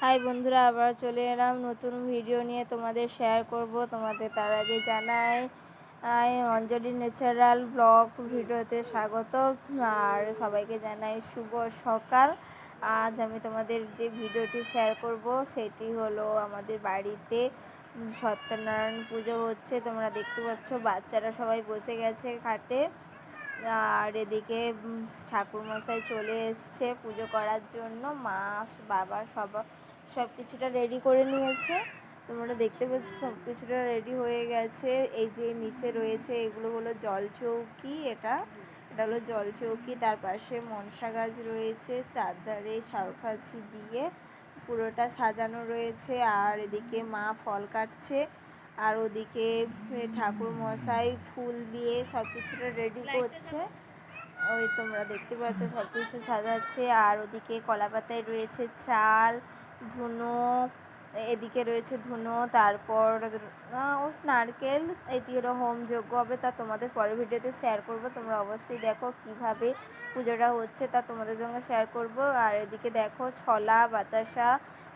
High বন্ধুরা, আবার চলে এলাম নতুন ভিডিও নিয়ে তোমাদের শেয়ার করব। তোমাদের তার আগে জানাই অঞ্জলি ন্যাচারাল ব্লগ ভিডিওতে স্বাগত। আর সবাইকে জানাই শুভ সকাল। আজ আমি তোমাদের যে ভিডিওটি শেয়ার করব, সেটি হলো আমাদের বাড়িতে সত্যনারায়ণ পুজো হচ্ছে। তোমরা দেখতে পাচ্ছ, বাচ্চারা সবাই বসে গেছে খাটে। আর এদিকে ঠাকুরমশাই চলে এসছে পুজো করার জন্য। মা, বাবা সব সব কিছুটা রেডি করে নিয়েছে। তোমরা দেখতে পাচ্ছ সব কিছুটা রেডি হয়ে গেছে। এই যে নিচে রয়েছে এগুলো হলো জল চৌকি এটা এটা হলো জল চৌকি। তার পাশে মনসা গাছ রয়েছে চারধারে শালখাচি দিয়ে পুরোটা সাজানো রয়েছে। আর এদিকে মা ফল কাটছে আর ওদিকে ঠাকুর মশাই ফুল দিয়ে সব কিছুটা রেডি করছে। ওই তোমরা দেখতে পাচ্ছ সব কিছু সাজাচ্ছে। আর ওদিকে কলা পাতায় রয়েছে চাল ধুনো, এদিকে রয়েছে ধুনো, তারপর ও নারকেল এদিকে হোম যজ্ঞ হবে, তা তোমাদের পরের ভিডিওতে শেয়ার করব, তোমরা অবশ্যই দেখো কীভাবে পুজোটা হচ্ছে, তা তোমাদের সঙ্গে শেয়ার করব। আর এদিকে দেখো ছলা, বাতাসা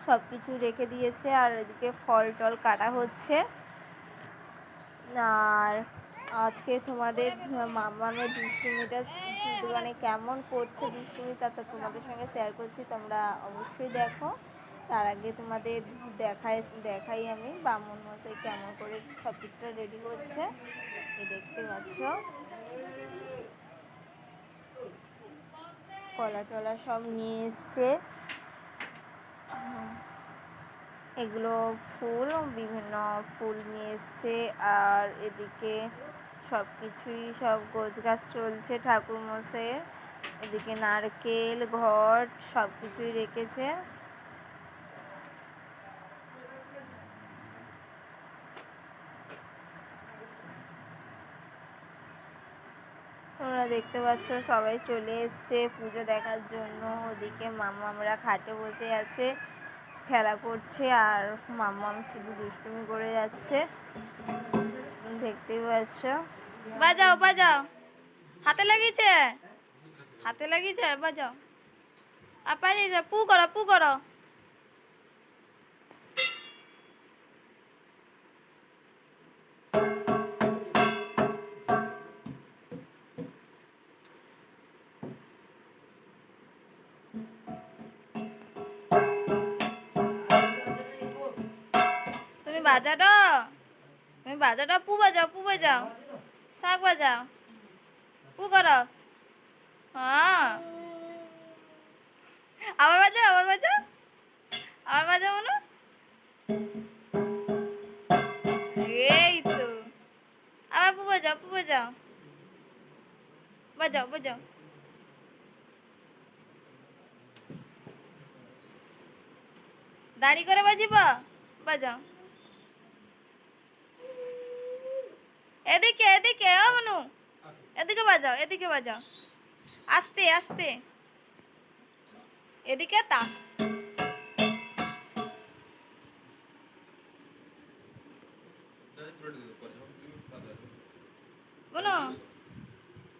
সব কিছু রেখে দিয়েছে, আর এদিকে ফল টল কাটা হচ্ছে। আর আজকে তোমাদের মামামের দুষ্টুমিটা মানে কেমন করছে দুষ্টুমি, তা তো তোমাদের সঙ্গে শেয়ার করছি, তোমরা অবশ্যই দেখো। তার আগে তোমাদের দেখাই দেখাই আমি বামন মশাই কেমন করে সব কিছুটা রেডি করছে। এই দেখতে পাচ্ছ। কলা টলা সব নিয়ে এসছে। এগুলো ফুল, বিভিন্ন ফুল নিয়ে এসছে। আর এদিকে সব কিছুই সব গোছ গাছ চলছে ঠাকুরমশাইয়ের এদিকে নারকেল, ঘট সব কিছুই রেখেছে। তোমরা দেখতে পাচ্ছ, সবাই চলে এসছে পুজো দেখার জন্য। ওদিকে মামামরা খাটে বসে আছে, খেলা করছে আর মাম্মাম শুধু দুষ্টুমি করে যাচ্ছে। দেখতেই পাচ্ছ। বাজাও বাজাও। হাতে লাগিয়েছে? হাতে লাগিয়েছে? বাজাও। আপারি পু করো পু করো। বাজাটো তুমি বাজাটো পু বাজাও পু বাজাও। শাক বাজাও। পু করো। হ্যাঁ। আবার বাজাও আবার বাজাও। আবার বাজাও বলো এই তো। আবার পু বাজাও পু বাজাও। বাজাও বাজাও। দাঁড়ি করে বাজিব? বাজাও। এদিকে এদিকে ও মনু। এদিকে বাজাও এদিকে বাজাও। আস্তে আস্তে। এদিকে তা। মনু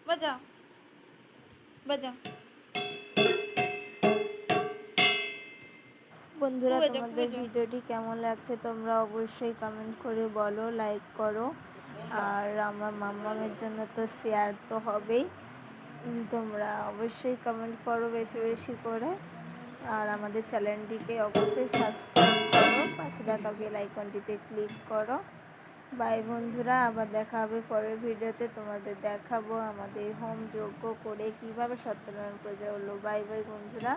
বাজাও বাজাও। বন্ধুরা তোমাদের। ভিডিওটি কেমন লাগছে তোমরা অবশ্যই কমেন্ট করে বলো লাইক করো। আর আমার মাম্মামের জন্য তো শেয়ার তো হবেই। তোমরা অবশ্যই কমেন্ট করো বেশি বেশি করে। আর আমাদের চ্যানেলটিকে অবশ্যই সাবস্ক্রাইব করো, পাশে দেখা বেল আইকনটিতে ক্লিক করো। বাই বন্ধুরা, আবার দেখা হবে পরের ভিডিওতে। তোমাদের দেখাবো আমাদের হোম যজ্ঞ করে কীভাবে সত্যনারায়ণ পূজা হলো। বাই বাই বন্ধুরা।